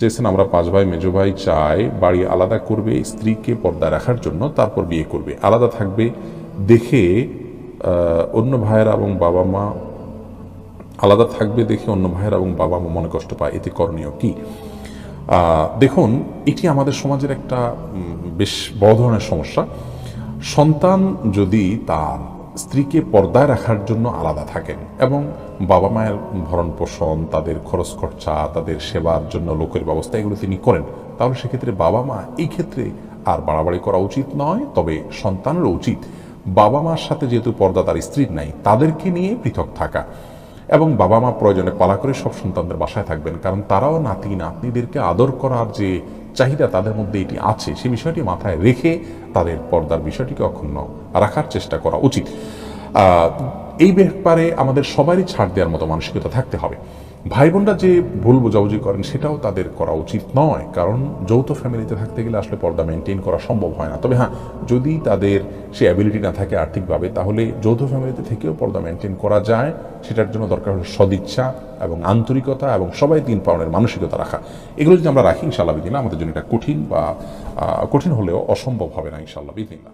চেয়েছেন আমরা পাঁচ ভাই, মেজো ভাই চাই বাড়ি আলাদা করবে, স্ত্রীকে পর্দা রাখার জন্য, তারপর বিয়ে করবে। আলাদা থাকবে, দেখে অন্য ভাইয়েরা এবং বাবা মা আলাদা থাকবে, দেখে অন্য ভাইয়েরা এবং বাবা মা মনে কষ্ট পায়। এতে করণীয় কি? দেখুন, এটি আমাদের সমাজের একটা বেশ বড় ধরনের সমস্যা। সন্তান যদি তার স্ত্রীকে পর্দায় রাখার জন্য আলাদা থাকেন এবং বাবা মায়ের ভরণ পোষণ, তাদের খরচ খরচা, তাদের সেবার জন্য লোকের ব্যবস্থা এগুলো তিনি করেন। তাহলে সেক্ষেত্রে বাবা মা এই ক্ষেত্রে আর বাড়াবাড়ি করা উচিত নয়, তবে সন্তানেরও উচিত। বাবা মার সাথে যেহেতু পর্দা তার স্ত্রীর নাই, তাদেরকে নিয়ে পৃথক থাকা। এবং বাবা মা প্রয়োজনে পালা করে সব সন্তানদের বাসায় থাকবেন। কারণ তারাও নাতি, নাতনিদেরকে আদর করার যে চাহিদা তাদের মধ্যে এটি আছে সেই বিষয়টি মাথায় রেখে তাদের পর্দার বিষয়টিকে অক্ষুণ্ণ রাখার চেষ্টা করা উচিত। এই ব্যাপারে আমাদের সবারই ছাড় দেওয়ার মতো মানসিকতা থাকতে হবে। ভাই বোনরা যে ভুল বোঝাবুঝি করেন, সেটাও তাদের করা উচিত নয়। কারণ যৌথ ফ্যামিলিতে থাকতে গেলে আসলে পর্দা মেনটেন করা সম্ভব হয় না। তবে হ্যাঁ যদি তাদের সে অ্যাবিলিটি না থাকে আর্থিকভাবে, তাহলে যৌথ ফ্যামিলিতে থেকেও পর্দা মেনটেন করা যায়। সেটার জন্য দরকার হলো সদিচ্ছা এবং আন্তরিকতা এবং সবাই তিন পালনের মানসিকতা রাখা। এগুলো যদি আমরা রাখি ইনশাল্লাহ বিদিনা আমাদের জন্য এটা কঠিন বা কঠিন হলেও অসম্ভব হবে না ইনশাল্লাহ বিদিনা